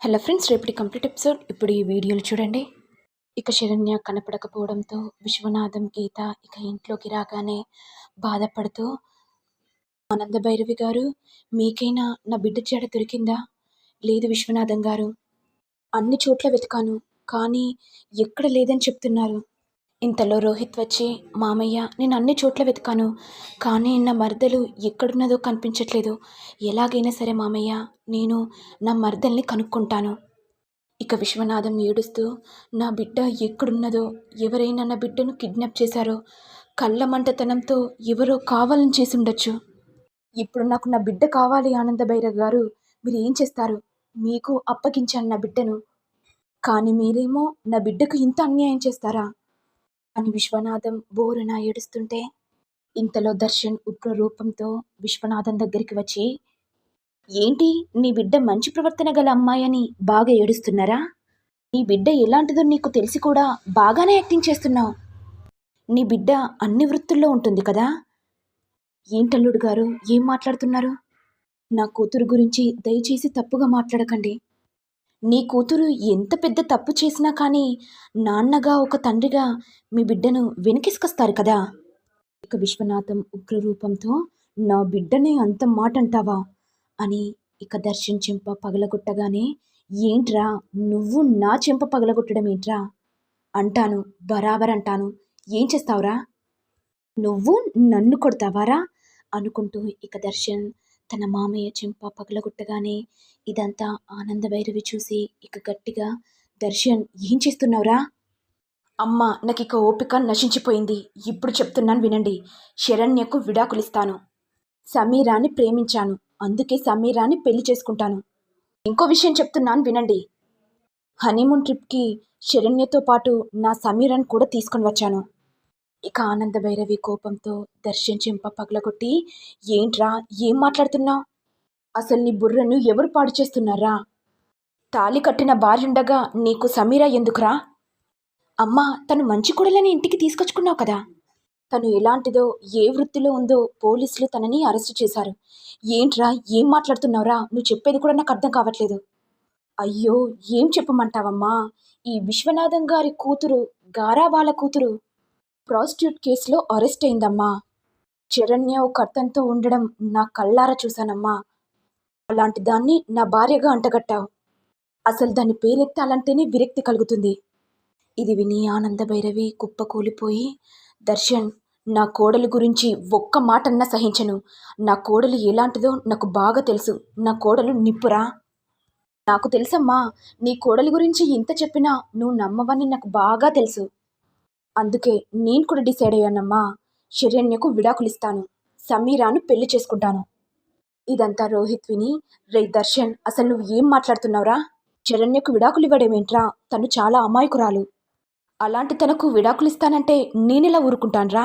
Hello friends రేపటి complete episode. ఇప్పుడు ఈ వీడియోలు చూడండి. ఇక శరణ్య కనపడకపోవడంతో విశ్వనాథం గీత ఇక ఇంట్లోకి రాగానే బాధపడుతూ ఆనంద భైరవి గారు మీకైనా నా బిడ్డ చెడ దొరికిందా? లేదు విశ్వనాథం గారు. అన్ని చోట్ల వెతికాను కానీ ఎక్కడ లేదని చెప్తున్నారు. ఇంతలో రోహిత్ వచ్చి మామయ్య నేను అన్ని చోట్ల వెతికాను కానీ నా మరదలు ఎక్కడున్నదో కనిపించట్లేదు. ఎలాగైనా సరే మామయ్య నేను నా మరదల్ని కనుక్కుంటాను ఇక విశ్వనాథం ఏడుస్తూ నా బిడ్డ ఎక్కడున్నదో ఎవరైనా నా బిడ్డను కిడ్నాప్ చేశారో కళ్ళ మంటతనంతో ఎవరో కావాలని చేసిండొచ్చు. ఇప్పుడు నాకు నా బిడ్డ కావాలి ఆనంద భైరవ్ గారు మీరు ఏం చేస్తారు? మీకు అప్పగించాను నా బిడ్డను. కానీ మీరేమో నా బిడ్డకు ఇంత అన్యాయం చేస్తారా? అని విశ్వనాథం బోరున ఏడుస్తుంటే ఇంతలో దర్శన్ ఉగ్ర రూపంతో విశ్వనాథం దగ్గరికి వచ్చి ఏంటి నీ బిడ్డ మంచి ప్రవర్తన గల అమ్మాయని బాగా ఏడుస్తున్నారా? నీ బిడ్డ ఎలాంటిదో నీకు తెలిసి కూడా బాగానే యాక్టింగ్ చేస్తున్నావు. నీ బిడ్డ అన్ని వృత్తుల్లో ఉంటుంది కదా? ఏంటల్లుడు గారు ఏం మాట్లాడుతున్నారు? నా కూతురు గురించి దయచేసి తప్పుగా మాట్లాడకండి. నీ కూతురు ఎంత పెద్ద తప్పు చేసినా కానీ నాన్నగా ఒక తండ్రిగా మీ బిడ్డను వెనకిసుకొస్తారు కదా? ఇక విశ్వనాథం ఉగ్రరూపంతో నా బిడ్డనే అంత మాట అంటావా అని ఇక దర్శన్ చెంప పగలగొట్టగానే ఏంట్రా నువ్వు నా చెంప పగలగొట్టడం ఏంట్రా? అంటాను బరాబర్ అంటాను. ఏం చేస్తావురా? నువ్వు నన్ను కొడతావారా? అనుకుంటూ ఇక దర్శన్ తన మామయ్య చెంప పగలగొట్టగానే ఇదంతా ఆనందభైరవి చూసి ఇక గట్టిగా దర్శన్ ఏం చేస్తున్నావురా? అమ్మ నాకు ఇక ఓపిక నశించిపోయింది. ఇప్పుడు చెప్తున్నాను వినండి. శరణ్యకు విడాకులిస్తాను. సమీరాని ప్రేమించాను. అందుకే సమీరాని పెళ్ళి చేసుకుంటాను. ఇంకో విషయం చెప్తున్నాను వినండి. హనీమూన్ ట్రిప్కి శరణ్యతో పాటు నా సమీరాన్ని కూడా తీసుకొని వచ్చాను. ఇక ఆనంద భైరవి కోపంతో దర్శన్ చెంప పగలగొట్టి ఏంట్రా ఏం మాట్లాడుతున్నావు అసలు నీ బుర్రను ఎవరు పాడు చేస్తున్నారా? తాలి కట్టిన భార్యుండగా నీకు సమీరా ఎందుకురా? అమ్మా తను మంచి కొడలని ఇంటికి తీసుకొచ్చుకున్నావు కదా! తను ఎలాంటిదో ఏ వృత్తిలో ఉందో పోలీసులు తనని అరెస్ట్ చేశారు. ఏంట్రా ఏం మాట్లాడుతున్నావురా? నువ్వు చెప్పేది కూడా నాకు అర్థం కావట్లేదు. అయ్యో ఏం చెప్పమంటావమ్మా? ఈ విశ్వనాథం గారి కూతురు గారాబాల కూతురు ప్రాస్టిట్యూట్ కేసులో అరెస్ట్ అయిందమ్మా. చరణ్య ఒక అర్థంతో ఉండడం నా కళ్ళారా చూశానమ్మా. అలాంటి దాన్ని నా భార్యగా అంటగట్టావు. అసలు దాని పేరెత్తాలంటేనే విరక్తి కలుగుతుంది. ఇది విని ఆనంద భైరవి కుప్ప కూలిపోయి దర్శన్ నా కోడలు గురించి ఒక్క మాటన్నా సహించను. నా కోడలు ఎలాంటిదో నాకు బాగా తెలుసు. నా కోడలు నిప్పురా? నాకు తెలుసమ్మా నీ కోడలి గురించి ఇంత చెప్పినా నువ్వు నమ్మవని నాకు బాగా తెలుసు. అందుకే నేను కూడా డిసైడ్ అయ్యానమ్మా. శరణ్యకు విడాకులిస్తాను. సమీరాను పెళ్ళి చేసుకుంటాను. ఇదంతా రోహిత్ విని రే దర్శన్ అసలు నువ్వు ఏం మాట్లాడుతున్నావురా? శరణ్యకు విడాకులు ఇవ్వడమేంట్రా తను చాలా అమాయకురాలు. అలాంటి తనకు విడాకులు ఇస్తానంటే నేనెలా ఊరుకుంటాన్రా?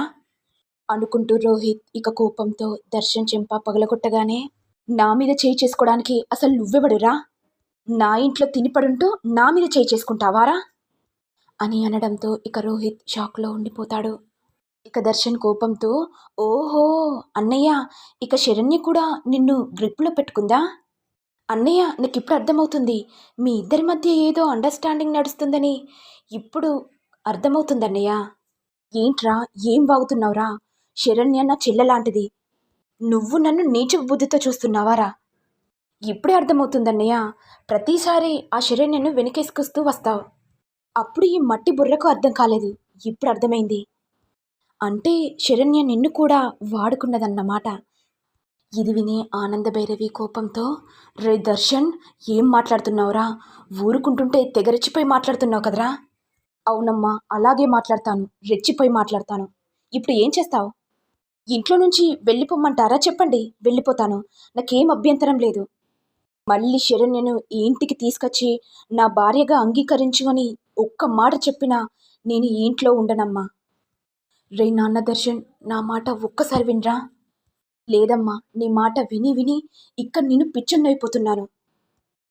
అనుకుంటూ రోహిత్ ఇక కోపంతో దర్శన్ చెంప పగలగొట్టగానే నా మీద చేయి చేసుకోవడానికి అసలు నువ్వెవడురా? నా ఇంట్లో తినిపడుంటూ నా మీద చేయి చేసుకుంటావారా? అని అనడంతో ఇక రోహిత్ షాక్లో ఉండిపోతాడు. ఇక దర్శన్ కోపంతో ఓహో అన్నయ్య ఇక శరణ్య కూడా నిన్ను గ్రిప్లో పెట్టుకుందా? అన్నయ్య నాకు ఇప్పుడు అర్థమవుతుంది. మీ ఇద్దరి మధ్య ఏదో అండర్స్టాండింగ్ నడుస్తుందని. ఇప్పుడు అర్థమవుతుంది అన్నయ్య ఏంట్రా ఏం వాగుతున్నావురా? శరణ్య నా చెల్లెలాంటిది. నువ్వు నన్ను నీచు బుద్ధితో చూస్తున్నావారా? ఇప్పుడే అర్థమవుతుందన్నయ్య. ప్రతిసారి ఆ శరణ్యను వెనకేసుకొస్తూ వస్తావు. అప్పుడు ఈ మట్టి బుర్రకు అర్థం కాలేదు. ఇప్పుడు అర్థమైంది. అంటే శరణ్య నిన్ను కూడా వాడుకున్నదన్నమాట. ఇది విని ఆనంద భైరవి కోపంతో రే దర్శన్ ఏం మాట్లాడుతున్నావురా? ఊరుకుంటుంటే తెగరెచ్చిపోయి మాట్లాడుతున్నావు కదరా? అవునమ్మా అలాగే మాట్లాడతాను. రెచ్చిపోయి మాట్లాడతాను. ఇప్పుడు ఏం చేస్తావు? ఇంట్లో నుంచి వెళ్ళిపోమ్మంటారా చెప్పండి. వెళ్ళిపోతాను. నాకేం అభ్యంతరం లేదు. మళ్ళీ శరణ్యను ఈ ఇంటికి తీసుకొచ్చి నా భార్యగా అంగీకరించుకొని ఒక్క మాట చెప్పినా నేను ఈ ఇంట్లో ఉండనమ్మా. రే నాన్న దర్శన్ నా మాట ఒక్కసారి వినరా? లేదమ్మా నీ మాట విని విని ఇక్కడ నేను పిచ్చన్నైపోతున్నాను.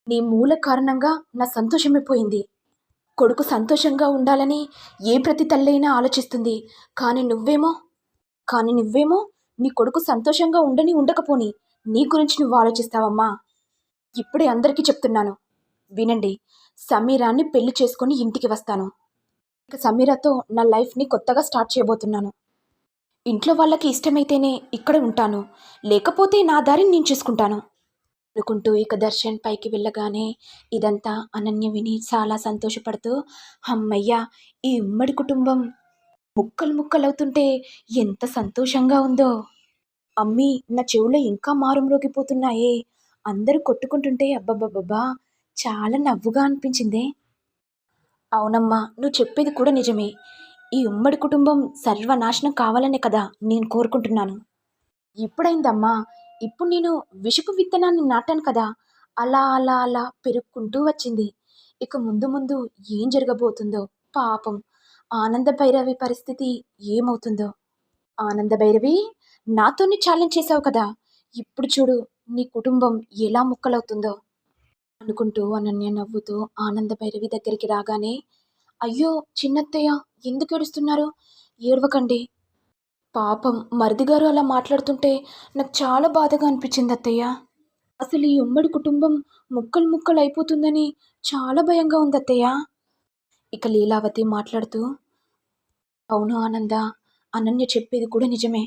నీ మూల కారణంగా నా సంతోషమైపోయింది. కొడుకు సంతోషంగా ఉండాలని ఏ ప్రతి తల్లైనా ఆలోచిస్తుంది. కానీ నువ్వేమో కానీ నువ్వేమో నీ కొడుకు సంతోషంగా ఉండని ఉండకపోని నీ గురించి నువ్వు ఆలోచిస్తావమ్మా. ఇప్పుడే అందరికీ చెప్తున్నాను. వినండి సమీరాన్ని పెళ్ళి చేసుకుని ఇంటికి వస్తాను. ఇక సమీరాతో నా లైఫ్ని కొత్తగా స్టార్ట్ చేయబోతున్నాను. ఇంట్లో వాళ్ళకి ఇష్టమైతేనే ఇక్కడ ఉంటాను. లేకపోతే నా దారిని నేను చూసుకుంటాను. అనుకుంటూ ఇక దర్శన్ పైకి వెళ్ళగానే ఇదంతా అనన్య విని చాలా సంతోషపడుతూ అమ్మయ్య ఈ ఉమ్మడి కుటుంబం ముక్కలు ముక్కలవుతుంటే ఎంత సంతోషంగా ఉందో. అమ్మీ నా చెవులో ఇంకా మారుమ్రోగిపోతున్నాయే. అందరూ కొట్టుకుంటుంటే అబ్బబ్బబ్బబ్బా చాలా నవ్వుగా అనిపించిందే. అవునమ్మా నువ్వు చెప్పేది కూడా నిజమే. ఈ ఉమ్మడి కుటుంబం సర్వనాశనం కావాలనే కదా నేను కోరుకుంటున్నాను. ఇప్పుడైందమ్మా ఇప్పుడు నేను విషపు విత్తనాన్ని నాటాను కదా. అలా అలా అలా పెరుక్కుంటూ వచ్చింది. ఇక ముందు ముందు ఏం జరగబోతుందో పాపం. ఆనంద భైరవి పరిస్థితి ఏమవుతుందో. ఆనంద భైరవి నాతోనే ఛాలెంజ్ చేశావు కదా. ఇప్పుడు చూడు నీ కుటుంబం ఎలా ముక్కలవుతుందో. అనుకుంటూ అనన్య నవ్వుతూ ఆనంద భైరవి దగ్గరికి రాగానే అయ్యో చిన్నత్తయ్య ఎందుకు ఏడుస్తున్నారు? ఏడవకండి. పాపం మరిది గారు అలా మాట్లాడుతుంటే నాకు చాలా బాధగా అనిపించింది అత్తయ్య. అసలు ఈ ఉమ్మడి కుటుంబం ముక్కలు ముక్కలు అయిపోతుందని చాలా భయంగా ఉంది అత్తయ్య. ఇక లీలావతి మాట్లాడుతూ అవును ఆనంద అనన్య చెప్పేది కూడా నిజమే.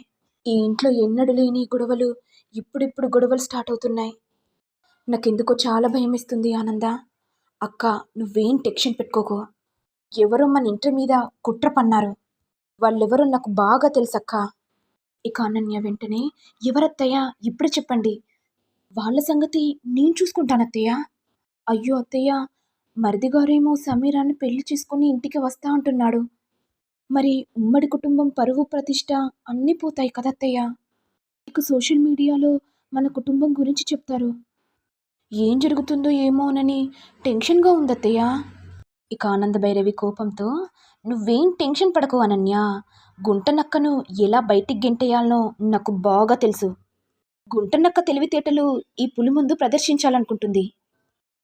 ఈ ఇంట్లో ఎన్నడూ లేని గొడవలు ఇప్పుడిప్పుడు గొడవలు స్టార్ట్ అవుతున్నాయి. నాకెందుకో చాలా భయం ఇస్తుంది ఆనంద. అక్క నువ్వేం టెన్షన్ పెట్టుకోకు. ఎవరో మన ఇంటి మీద కుట్ర పన్నారు. వాళ్ళెవరో నాకు బాగా తెలుసక్క. ఇక అనన్య వెంటనే ఎవరత్తయ్య ఇప్పుడు చెప్పండి. వాళ్ళ సంగతి నేను చూసుకుంటాను అత్తయ్య అయ్యో అత్తయ్య మరిది గారేమో సమీరాన్ని పెళ్ళి చేసుకుని ఇంటికి వస్తా అంటున్నాడు. మరి ఉమ్మడి కుటుంబం పరువు ప్రతిష్ట అన్నీ పోతాయి కదత్తయ్య. ఇక సోషల్ మీడియాలో మన కుటుంబం గురించి చెప్తారు. ఏం జరుగుతుందో ఏమోనని టెన్షన్గా ఉందత్తయ్య. ఇక ఆనంద భైరవి కోపంతో నువ్వేం టెన్షన్ పడకు అనన్య. గుంట నక్కను ఎలా బయటికి గెంటేయాలనో నాకు బాగా తెలుసు. గుంట నక్క తెలివితేటలు ఈ పులి ముందు ప్రదర్శించాలనుకుంటుంది.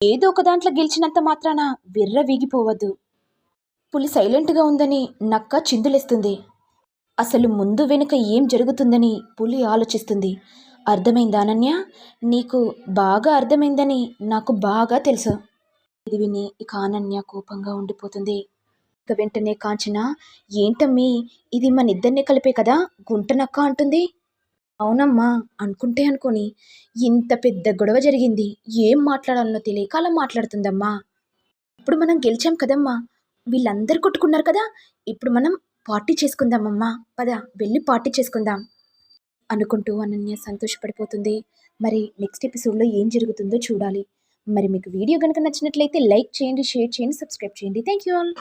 ఏదో ఒక దాంట్లో గెలిచినంత మాత్రాన విర్ర వీగిపోవద్దు. పులి సైలెంట్గా ఉందని నక్క చిందులేస్తుంది. అసలు ముందు వెనుక ఏం జరుగుతుందని పులి ఆలోచిస్తుంది. అర్థమైందా అనన్య? నీకు బాగా అర్థమైందని నాకు బాగా తెలుసు. ఇది విని ఇక అనన్య కోపంగా ఉండిపోతుంది. ఇక వెంటనే కాంచన ఏంటమ్మీ? ఇది మన ఇద్దరిని కలిపే కదా? గుంటనక్క అంటుంది. అవునమ్మా అనుకుంటే అనుకోని. ఇంత పెద్ద గొడవ జరిగింది. ఏం మాట్లాడాలనో తెలియక అలా మాట్లాడుతుందమ్మా. ఇప్పుడు మనం గెలిచాం కదమ్మా. వీళ్ళందరూ కొట్టుకున్నారు కదా. ఇప్పుడు మనం పార్టీ చేసుకుందామమ్మా. పద వెళ్ళి పార్టీ చేసుకుందాం. అనుకుంటూ అనన్య సంతోషపడిపోతుంది. మరి నెక్స్ట్ ఎపిసోడ్లో ఏం జరుగుతుందో చూడాలి. మరి మీకు వీడియో కనుక నచ్చినట్లయితే లైక్ చేయండి షేర్ చేయండి సబ్స్క్రైబ్ చేయండి. Thank you all